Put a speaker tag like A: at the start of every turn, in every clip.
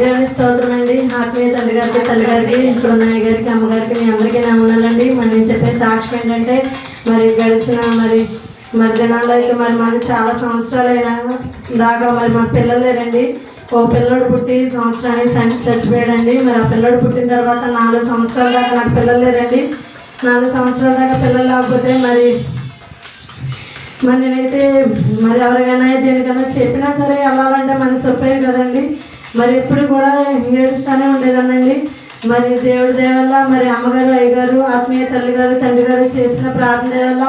A: దేవుని స్తోత్రం అండి. ఆత్మీయ తల్లిగారికి తల్లిగారికి ఇప్పుడు నాయ గారికి అమ్మగారికి మీ అందరికీ నా ఉన్నానండి మరి నేను చెప్పే సాక్షి ఏంటంటే మరి గడిచిన మరి మరి దినాల్లో అయితే మరి మాకు చాలా సంవత్సరాలైనా దాకా మరి మాకు పిల్లలు లేరండి. ఓ పిల్లోడు పుట్టి సంవత్సరానికి చచ్చిపోయాడండి. మరి ఆ పిల్లోడు పుట్టిన తర్వాత నాలుగు సంవత్సరాల దాకా నాకు పిల్లలు లేరండి. నాలుగు సంవత్సరాల దాకా పిల్లలు లేకపోతే మరి మరి నేనైతే మరి ఎవరికైనా దేనికైనా చెప్పినా సరే వెళ్ళాలంటే మనసు ఒప్పేది కదండి. మరి ఎప్పుడు కూడా ఏడుస్తూనే ఉండేదానండి మరి దేవుడి దేవల్ల మరి అమ్మగారు అయ్యగారు ఆత్మీయ తల్లి గారు తండ్రి గారు చేసిన ప్రార్థన వల్ల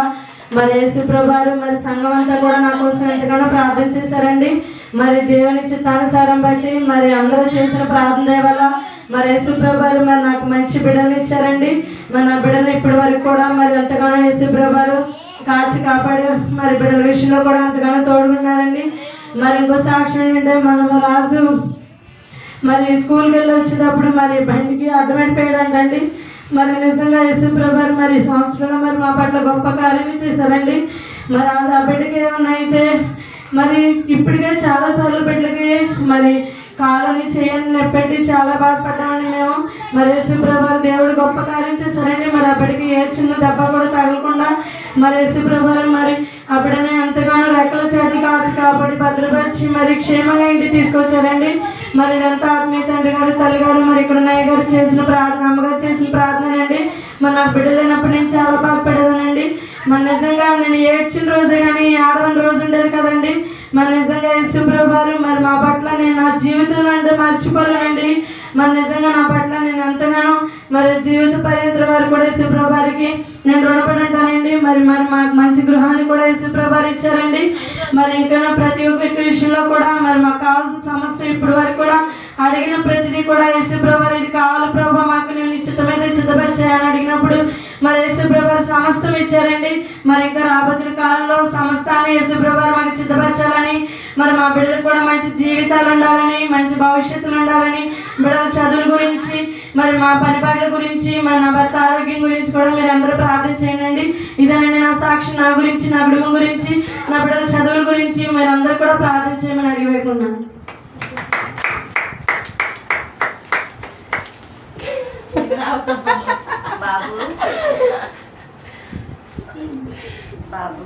A: మరి యేసుప్రభారు మరి సంఘం అంతా కూడా నా కోసం ఎంతగానో ప్రార్థన చేశారండి. మరి దేవుని చిత్తానుసారం బట్టి మరి అందరూ చేసిన ప్రార్థన వల్ల మరి యేసుప్రభారు మరి నాకు మంచి బిడ్డలు ఇచ్చారండి. మరి నా బిడ్డలు ఇప్పటి వరకు కూడా మరి ఎంతగానో యేసుప్రభారు కాచి కాపాడి మరి బిడ్డల విషయంలో కూడా అంతగానో తోడుకున్నారండి మరి ఇంకో సాక్ష్యం ఏంటంటే మన రాజు మరి స్కూల్కి వెళ్ళి వచ్చేటప్పుడు మరి బండికి అడ్డమెట్టిపోయాడంటండి మరి నిజంగా యేసుప్రభారు మరి సంవత్సరాలు సంవత్సరంలో మరి మా పట్ల గొప్ప కార్యం చేశారండి. మరి ఆ బిడ్డకి ఏమన్నా అయితే మరి ఇప్పటికే చాలాసార్లు బిడ్డలకి మరి కాలని చేయని నెప్పెట్టి చాలా బాధపడ్డామండి మేము. మరి యేసుప్రభారు దేవుడు గొప్ప కార్యం చేశారండి. మరి అప్పటికి ఏ చిన్న దెబ్బ కూడా తగలకుండా మరి యేసుప్రభారు మరి అప్పుడనే ఎంతగానో రెక్కల చేతి కాచి కాబట్టి భద్రపరిచి మరి క్షేమంగా ఇంటికి తీసుకొచ్చారండి. మరి ఇదంతా ఆత్మీయ తండ్రి గారు తల్లి గారు మరి ఇక్కడ నాయ గారు చేసిన ప్రార్థన అమ్మగారు చేసిన ప్రార్థన అండి మరి నాకు బిడ్డ లేనప్పుడు నేను చాలా బాధపడేదానండి. మరి నిజంగా నేను ఏడ్చిన రోజే కానీ ఆడవని రోజు ఉండేది కదండి. మరి నిజంగా యేసుప్రభారు మరి మా పట్ల నేను నా జీవితం అంటే మర్చిపోలేనండి. మరి నిజంగా నా పట్ల నేను ఎంతగానో మరి జీవిత పర్యంతరం వరకు కూడా యేసుప్రభారికి నేను రుణపడి ఉంటానండి మరి మరి మాకు మంచి గృహాన్ని కూడా యేసుప్రభారు ఇచ్చారండి. మరి ఇంకా నా ప్రతి ఒక్క విషయంలో కూడా మరి మాకు కావాల్సిన సమస్త ఇప్పటి వరకు కూడా అడిగిన ప్రతిదీ కూడా యేసుప్రభారు ఇది కావాలి ప్రభా మాకు నేను చిత్తమైతే చిత్తపరిచాయని అడిగినప్పుడు మరి యేసుప్రభారు సమస్తం ఇచ్చారండి. మరి ఇంకా రాబోతున్న కాలంలో సమ యేసుప్రభారు మాకు సిద్ధపరచాలని మరి మా బిడ్డలకు కూడా మంచి జీవితాలు ఉండాలని మంచి భవిష్యత్తులు ఉండాలని బిడ్డల చదువుల గురించి మరి మా పనిపాట్ల గురించి మరి నా భర్త ఆరోగ్యం గురించి కూడా మీరు అందరూ ప్రార్థన చేయండి. ఇదేనండి నా సాక్షి నా గురించి నా కుటుంబం గురించి నా బిడ్డల చదువుల గురించి మీరు అందరూ కూడా ప్రార్థన చేయమని అడిగి పెట్టుకున్నాను
B: బాబు. బాబు.